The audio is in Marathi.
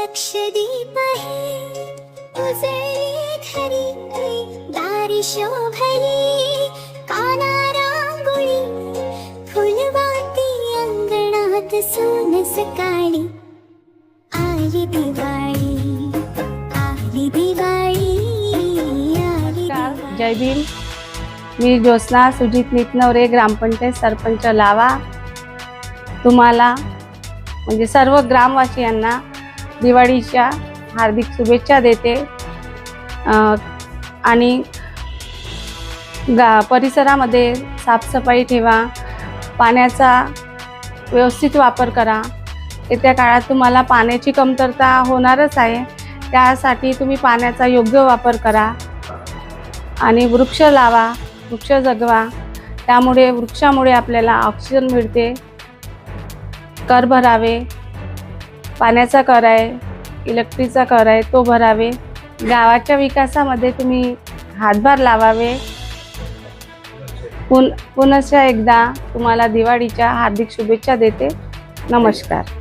लक्षदीप आहे. उजळे घरी दारी शोभली. काना रांगोळी फुलवाती अंगणात सोन सकाळी आली दिवाळी आली दिवाळी आली जय भीम. मी ज्योत्स्ना सुजित नितनवरे ग्रामपंचायत सरपंच लावा. तुम्हाला म्हणजे सर्व ग्रामवासियांना दिवाळीच्या हार्दिक शुभेच्छा देते. आणि गा परिसरामध्ये साफसफाई ठेवा. पाण्याचा व्यवस्थित वापर करा. येत्या काळात तुम्हाला पाण्याची कमतरता होणारच आहे. त्यासाठी तुम्ही पाण्याचा योग्य वापर करा. आणि वृक्ष लावा वृक्ष जगवा. त्यामुळे वृक्षामुळे आपल्याला ऑक्सिजन मिळते. कर भरावे. पाण्याचा कर आहे इलेक्ट्रिकचा कर आहे तो भरावे. गावाच्या विकासामध्ये तुम्ही हातभार लावावे. पुन पुनश्च एकदा तुम्हाला दिवाळीच्या हार्दिक शुभेच्छा देते. नमस्कार.